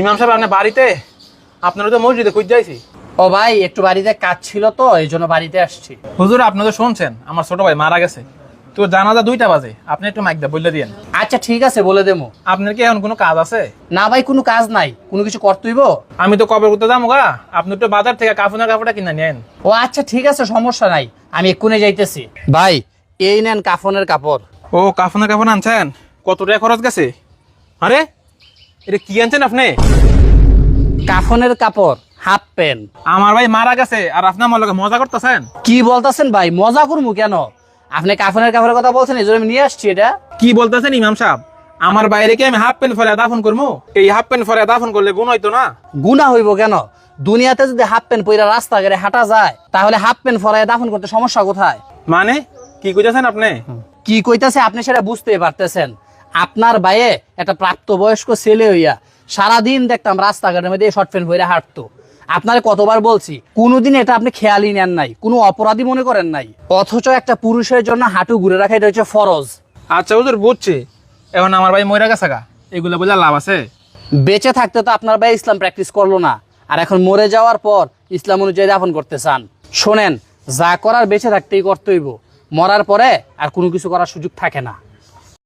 ইমাম সাহেব আপনার বাড়িতে? আপনারা তো মসজিদে খুঁজ যাইছি। ও ভাই একটু বাড়িতে কাজ ছিল তো এই জন্য বাড়িতে আসছি। হুজুর আপনি তো শুনছেন আমার ছোট ভাই মারা গেছে। তো জানাজা দুইটা বাজে আপনি একটু মাইক দা বললে দিয়েন। আচ্ছা ঠিক আছে বলে দেবো। আপনার কি এখন কোনো কাজ আছে? না ভাই কোনো কাজ নাই কোনো কিছু করতেইব আমি তো কবে করতে যাব গা আপনি একটু বাজার থেকে কাফনের কাপড়টা কিনে নেন ও আচ্ছা ঠিক আছে সমস্যা নাই আমি এক্ষুনি যাইতেছি। ভাই এই নেন কাফনের কাপড়। ও কাফনের কাপড় আনছেন? কত টাকা খরচ গেছে? আরে এটা কি আনছেন আপনি? কাফনের কাপড় হাফ প্যান্ট। আমার ভাই মারা গেছে আর আপনি আমার লগে মজা করতেছেন? কি বলতেছেন ভাই? মজা করব কেন? আপনি কাফনের কাপড়ের কথা বলছেন এই জন্য আমি নিয়ে আসছি এটা। কি বলতেছেন ইমাম সাহেব? আমার বাইরে কি আমি হাফ প্যান্ট ফরে দাফন করব এই হাফ প্যান্ট ফরে দাফন করলে গুণ হইতো না। গুণা হইব কেন? দুনিয়াতে যদি হাফ প্যান্ট পইরা রাস্তাঘাটে হাঁটা যায় তাহলে হাফ প্যান্ট ফরায় দাফন করতে সমস্যা কোথায়? মানে কি কইতেছেন আপনি? কি কইতাছে আপনি সেটা বুঝতে পারতেছেন। আপনার বাইয়ে একটা প্রাপ্তবয়স্ক ছেলে হইয়া সারাদিন দেখতাম রাস্তাঘাটের মধ্যে শর্ট প্যান্ট পরে হাঁটতো। আপনারা কতবার বলছি কোনোদিন এটা আপনি খেয়ালই নেন নাই কোনো অপরাধী মনে করেন নাই। অথচ একটা পুরুষের জন্য হাঁটু ঘুরে রাখা এটা হচ্ছে ফরজ। আচ্ছা ওদের বুঝছি। এখন আমার ভাই মইরা গেছে গা। এগুলো বোঝা লাভ আছে? বেঁচে থাকতে তো আপনার ভাই ইসলাম প্র্যাকটিস করল না। আর এখন মরে যাওয়ার পর ইসলাম অনুযায়ী দাফন করতে চান। শোনেন যা করার বেঁচে থাকতেই করতে হইব। মরার পরে আর কোনো কিছু করার সুযোগ থাকে না।